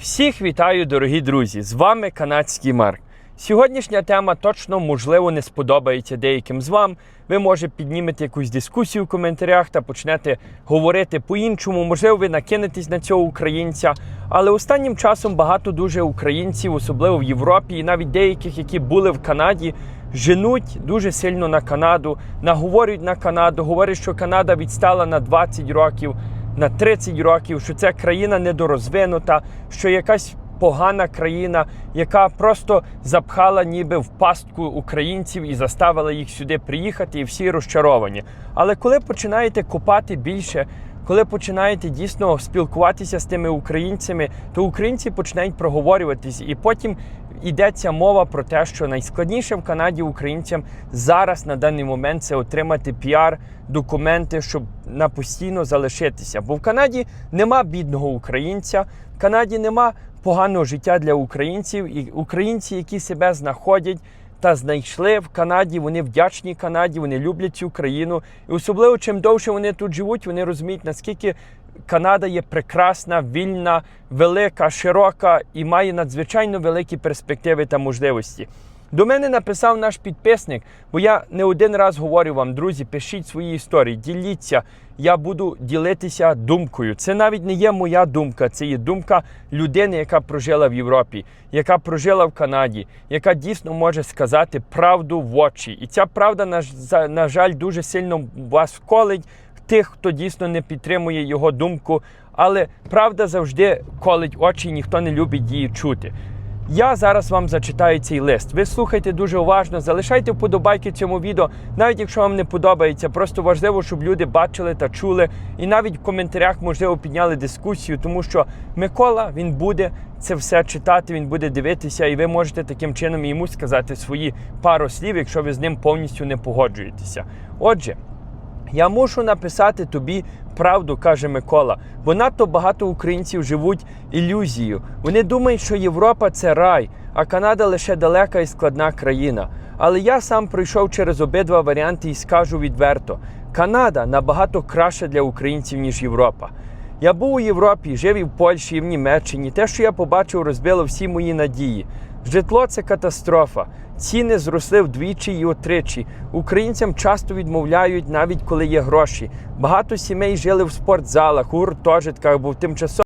Всіх вітаю, дорогі друзі! З вами канадський Марк. Сьогоднішня тема точно, можливо, не сподобається деяким з вам. Ви може піднімете якусь дискусію в коментарях та почнете говорити по-іншому. Можливо, ви накинетесь на цього українця. Але останнім часом багато дуже українців, особливо в Європі, і навіть деяких, які були в Канаді, женуть дуже сильно на Канаду, наговорюють на Канаду, говорять, що Канада відстала на 20 років на 30 років, що це країна недорозвинута, що якась погана країна, яка просто запхала ніби в пастку українців і заставила їх сюди приїхати, і всі розчаровані. Але коли починаєте копати більше, коли починаєте дійсно спілкуватися з тими українцями, то українці починають проговорюватись, і потім йдеться мова про те, що найскладніше в Канаді українцям зараз на даний момент це отримати піар, документи, щоб на постійно залишитися. Бо в Канаді нема бідного українця, в Канаді нема поганого життя для українців, і українці, які себе знаходять. Та знайшли в Канаді, вони вдячні Канаді, вони люблять цю країну. І особливо чим довше вони тут живуть, вони розуміють, наскільки Канада є прекрасна, вільна, велика, широка і має надзвичайно великі перспективи та можливості. До мене написав наш підписник, бо я не один раз говорю вам, друзі, пишіть свої історії, діліться. Я буду ділитися думкою. Це навіть не є моя думка, це є думка людини, яка прожила в Європі, яка прожила в Канаді, яка дійсно може сказати правду в очі. І ця правда, на, жаль, дуже сильно вас вколить тих, хто дійсно не підтримує його думку. Але правда завжди колить очі, ніхто не любить її чути. Я зараз вам зачитаю цей лист. Ви слухайте дуже уважно, залишайте вподобайки цьому відео, навіть якщо вам не подобається. Просто важливо, щоб люди бачили та чули. І навіть в коментарях, можливо, підняли дискусію, тому що Микола він буде це все читати, він буде дивитися, і ви можете таким чином йому сказати свої пару слів, якщо ви з ним повністю не погоджуєтеся. Отже. Я мушу написати тобі правду, каже Микола, бо надто багато українців живуть ілюзією. Вони думають, що Європа це рай, а Канада лише далека і складна країна. Але я сам пройшов через обидва варіанти і скажу відверто: Канада набагато краще для українців, ніж Європа. Я був у Європі, жив і в Польщі, і в Німеччині. Те, що я побачив, розбило всі мої надії. Житло це катастрофа. Ціни зросли вдвічі і утричі. Українцям часто відмовляють, навіть коли є гроші. Багато сімей жили в спортзалах, у гуртожитках бо в тимчасово.